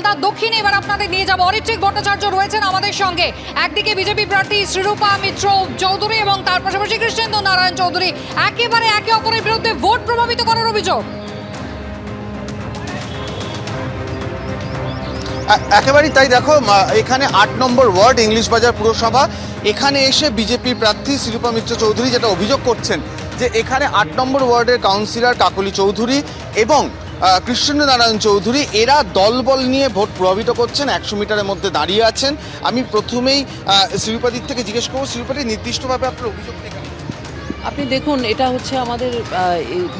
মালদা দক্ষিণে এবার আপনাদের নিয়ে যাব। অরিত্রিক ভট্টাচার্য রয়েছেন আমাদের সঙ্গে। একদিকে বিজেপি প্রার্থী শ্রীরূপা মিত্র চৌধুরী এবং তার পাশাপাশি কৃষ্ণেন্দ্র নারায়ণ চৌধুরী। একেবারে একে অপরের বিরুদ্ধে ভোট প্রভাবিত করার অভিযোগ। একেবারেই তাই দেখো এখানে আট নম্বর ওয়ার্ড, ইংলিশ বাজার পুরসভা। এখানে এসে বিজেপি প্রার্থী শিল্পা মিত্র চৌধুরী যেটা অভিযোগ করছেন, যে এখানে আট নম্বর ওয়ার্ডের কাউন্সিলর কাকলি চৌধুরী এবং আহ, কৃষ্ণেন্দ্র নারায়ণ চৌধুরী এরা দলবল নিয়ে ভোট প্রভাবিত করছেন একশো মিটারের মধ্যে দাঁড়িয়ে আছেন। আমি প্রথমেই শিল্পাদির থেকে জিজ্ঞেস করব শিল্পাদি নির্দিষ্টভাবে আপনার অভিযোগ আপনি দেখুন এটা হচ্ছে আমাদের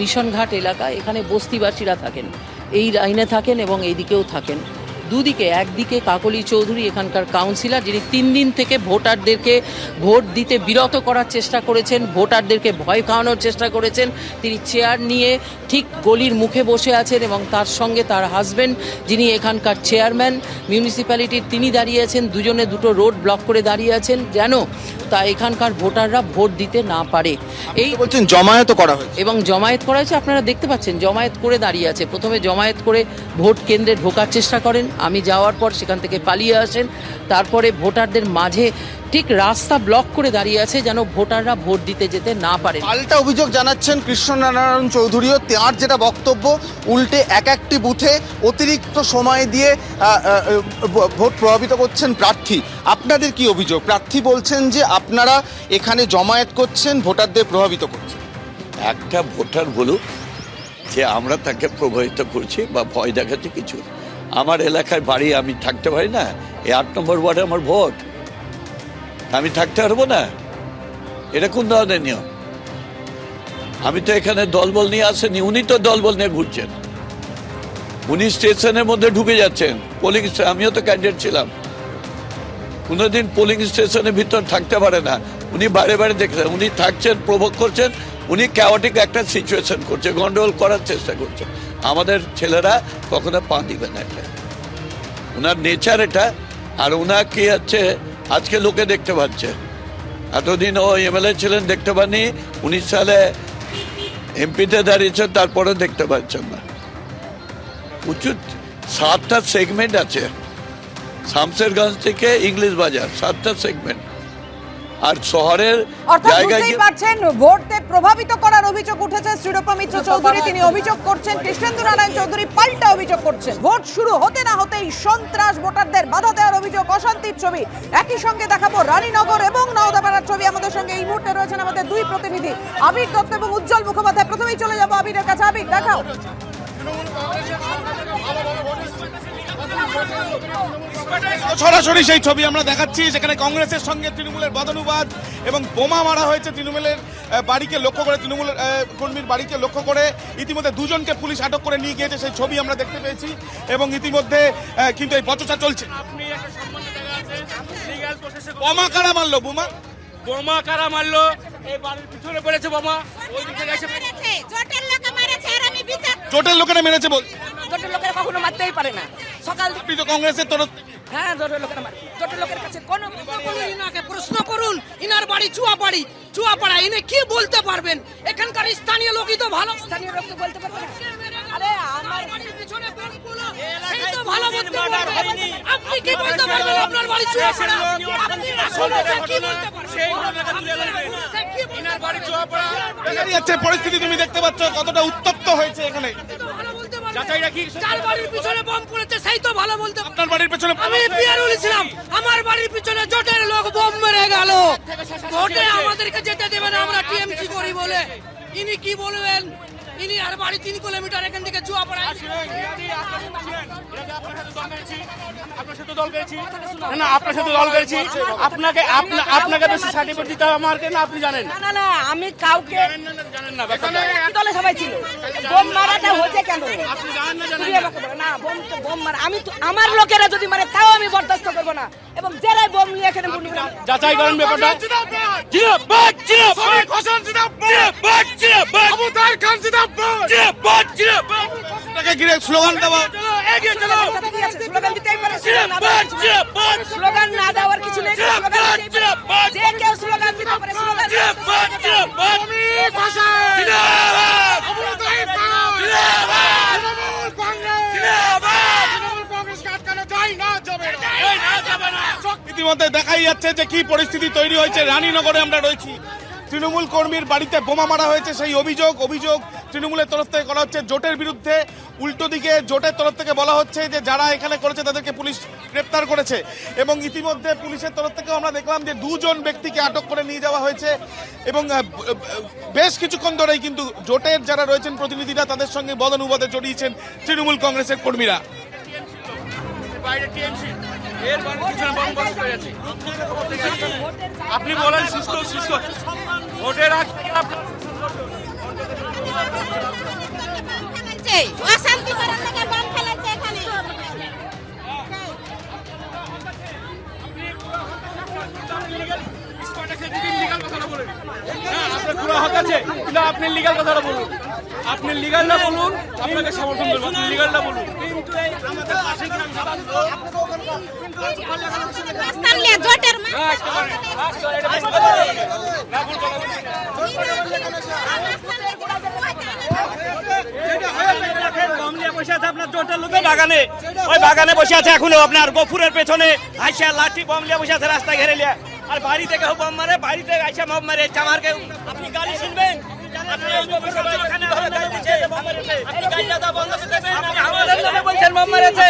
মিশনঘাট এলাকা এখানে বস্তিবাসীরা থাকেন। এই লাইনে থাকেন এবং এইদিকেও থাকেন। দুদিকে একদিকে কাকলি চৌধুরী এখানকার কাউন্সিলর যিনি তিন দিন থেকে ভোটারদেরকে ভোট দিতে বিরত করার চেষ্টা করেছেন ভোটারদেরকে ভয় খাওয়ানোর চেষ্টা করেছেন তিনি চেয়ার নিয়ে ঠিক গলির মুখে বসে আছেন এবং তার সঙ্গে তার হাজবেন্ড যিনি এখানকার চেয়ারম্যান মিউনিসিপ্যালিটির তিনি দাঁড়িয়ে আছেন দুজনে দুটো রোড ব্লক করে দাঁড়িয়ে আছেন যেন তা এখানকার ভোটাররা ভোট দিতে না পারে। এই বলছেন জমায়েত করা হয়েছে। এবং জমায়েত করা হয়েছে আপনারা দেখতে পাচ্ছেন জমায়েত করে দাঁড়িয়ে আছে। প্রথমে জমায়েত করে ভোট কেন্দ্রে ঢোকার চেষ্টা করেন। আমি যাওয়ার পর সেখান থেকে পালিয়ে আসেন। তারপরে ভোটারদের মাঝে ঠিক রাস্তা ব্লক করে দাঁড়িয়ে আছে যেন ভোটাররা ভোট দিতে যেতে না পারে পাল্টা অভিযোগ জানাচ্ছেন কৃষ্ণনারায়ণ চৌধুরীও তাঁর যেটা বক্তব্য উল্টে এক একটি বুথে অতিরিক্ত সময় দিয়ে ভোট প্রভাবিত করছেন প্রার্থী। আপনাদের কি অভিযোগ? প্রার্থী বলছেন যে আপনারা এখানে জমায়েত করছেন ভোটারদের প্রভাবিত করছেন। একটা ভোটার বলুক যে আমরা তাকে প্রভাবিত করছি বা ভয় দেখাচ্ছি কিছু। আমার এলাকায় বাড়ি আমি থাকতে পারি না। এই আট নম্বর ওয়ার্ডে আমার ভোট। আমি থাকতে পারব না? এটা কোন ধরনের নিয়ম? আমি তো এখানে দলবল নিয়ে আসেনি, উনি তো দলবল নিয়ে ঘুরছেন। উনি স্টেশনের মধ্যে ঢুকে যাচ্ছেন। পোলিং আমিও তো ক্যান্ডিডেট ছিলাম। কোনোদিন পোলিং স্টেশনের ভিতর থাকতে পারে না। উনি বাইরে বাইরে দেখছেন, উনি থাকছেন, প্রভোগ করছেন, উনি ক্যাওয়াটিক একটা সিচুয়েশন করছে, গন্ডগোল করার চেষ্টা করছে। আমাদের ছেলেরা কখনো পা দিবে না এটা। ওনার নেচার এটা, আর ওনাকে হচ্ছে, আজকে লোকে দেখতে পাচ্ছে। এতদিন ও এমএলএ ছিলেন, দেখতে পাননি, উনিশ সালে এমপিতে দাঁড়িয়েছেন তারপরে দেখতে পাচ্ছেন না প্রচুর, সাতটা সেগমেন্ট আছে। শামসেরগঞ্জ থেকে ইংলিশ বাজার, সাতটা সেগমেন্ট আর শহরের জায়গায় পারছেন ভোটে প্রভাবিত করার অভিযোগ উঠেছে শ্রীরূপা মিত্র চৌধুরী। তিনি অভিযোগ করছেন কৃষ্ণেন্দু নারায়ণ চৌধুরী পাল্টা অভিযোগ করছেন। ভোট শুরু হতে না হতেই সন্ত্রাস ভোটারদের বাধা দেওয়ার অভিযোগ অশান্তির ছবি। একই সঙ্গে দেখাবো রানীনগর এবং নওদাপাড়ার ছবি। আমাদের সঙ্গে এই মুহূর্তে রয়েছেন আমাদের দুই প্রতিনিধি আবির দত্ত এবং উজ্জ্বল মুখোপাধ্যায়। প্রথমেই চলে যাব আবিরের কাছে। আবির দেখাও। সরাসরি সেই ছবি আমরা দেখাচ্ছি যেখানে কংগ্রেসের সঙ্গে তৃণমূলের বদনুবাদ এবং বোমা মারা হয়েছে তৃণমূলের বাড়িকে লক্ষ্য করে তৃণমূলের কর্মীর বাড়িকে লক্ষ্য করে। ইতিমধ্যে দুজনকে পুলিশ আটক করে নিয়ে গিয়েছে সেই ছবি আমরা দেখতে পেয়েছি এবং ইতিমধ্যে কিন্তু এই বচসা চলছে। বোমা কারা মারলো বোমা? বোমা কারা মারলো? এই বাড়ির পিছনে পড়েছে বোমা। ওই দিক মেরেছে জোটের লোকে মেরেছে আর আমি বিচার জোটের লোকেরা মেরেছে বলছে জোটের লোকেরা কখনো মারতেই পারে না। সকাল আপনি তো কংগ্রেসের তরফ হ্যাঁ জোটের লোকেরা মারে জোটের লোকের কাছে কোনো ইনাকে প্রশ্ন করুন ইনার বাড়ি চুয়াপাড়ি। চুয়াপাড়া ইনি কি বলতে পারবেন? এখানকার স্থানীয় লোকই তো ভালো। স্থানীয় লোককে বলতে পারবে আরে আমার বাড়ির পিছনে সেই তো ভালো বলতে পারবে। আপনি কি বলতে পারবেন? আপনার বাড়ি চুয়াপাড়া। আপনি আসলে কি বলতে পারবেন ইনার বাড়ি চুয়াপাড়া দেখা যাচ্ছে পরিস্থিতি তুমি দেখতে পাচ্ছ কতটা উত্তপ্ত হয়েছে এখানে। যার বাড়ির পিছনে বম পড়েছে সেই তো ভালো বলতে আপনার বাড়ির পেছনে আমি বিয়ারুল ছিলাম। আমার বাড়ির পিছনে জোটের লোক বোম মেরে গেল। ভোটে আমাদেরকে যেতে দেবে না আমরা টিএমসি করি বলে। ইনি কি বলবেন? ইনি আর বাড়ি তিন কিলোমিটার এখান থেকে করেছি না না আপনার সাথে দল করেছি আপনাকে আপনা- আপনাকে তো সার্টিফিকেট দিতে হবে আমাকে না আপনি জানেন। না না না আমি কাউকে জানেন না জানেন না দলে সবাই ছিল? বোম মারাটা হয়েছে কেন? আপনি জানেন না আমি আমার লোকেরা যদি মারে তাও আমি বরদাস্ত করব না। এবং যারাই বোম নিয়ে এখানে যাচাই করেন ব্যাপারটা। জিন্দাবাদ। জিন্দাবাদ হোসেন জিন্দাবাদ। জিন্দাবাদ আবু তাহের খান জিন্দাবাদ। জিন্দাবাদ জিন্দাবাদ। তাকে ঘিরে স্লোগান দেওয়া? চলো এগিয়ে চলো? স্লোগান দিতেই পারে, জিন্দাবাদ। জিন্দাবাদ। স্লোগান না দেওয়ার কিছু নেই স্লোগান জিন্দাবাদ। জিন্দাবাদ। যে কেউ স্লোগান দিতে পারে স্লোগান জিন্দাবাদ জিন্দাবাদ। হোসেন জিন্দাবাদ আবু তাহের খান জিন্দাবাদ তৃণমূল কংগ্রেস জিন্দাবাদ তৃণমূল কংগ্রেস কাটকানা ইতিমধ্যে দেখাই যাচ্ছে যে কি পরিস্থিতি তৈরি হয়েছে। রানীনগরে আমরা রয়েছি। তৃণমূল কর্মীর বাড়িতে বোমা মারা হয়েছে সেই অভিযোগ। অভিযোগ তৃণমূলের তরফ থেকে করা হচ্ছে। জোটের বিরুদ্ধে উল্টো দিকে জোটের তরফ থেকে বলা হচ্ছে যে যারা এখানে করেছে তাদেরকে পুলিশ গ্রেপ্তার করেছে। এবং ইতিমধ্যে পুলিশের তরফ থেকেও আমরা দেখলাম যে দুজন ব্যক্তিকে আটক করে নিয়ে যাওয়া হয়েছে। এবং বেশ কিছুক্ষণ ধরেই কিন্তু জোটের যারা রয়েছেন প্রতিনিধিরা তাদের সঙ্গে বদনুবাদে জড়িয়েছেন তৃণমূল কংগ্রেসের কর্মীরা। আপনি বলেন, সুস্থ সুস্থ। ভোটের অশান্তি করার লেগে বাম আপনি লিগাল কথাটা বলুন। আপনি লিগালটা বলুন, আপনাকে সমর্থন করব। আপনি লিগালটা বলুন কিন্তু এই আমাদের পাশে গ্রাম রাস্তার লিয়ে জোটের কমলিয়া বসে আছে আপনার জোটের লোকে বাগানে ওই বাগানে বসে আছে এখনও আপনার গফুরের পেছনে আইসা লাঠি বম লিয়ে বসে আছে রাস্তায় ঘেরে লিয়ে আর বাড়ি থেকে বম মারে বাড়ি থেকে আইসা বম মারে চামারকে আপনি গাড়ি শুনবেন আপনি গাড়িটা বন্ধ করে দেবেন। আপনি আমাদের বলছেন বম মেরেছে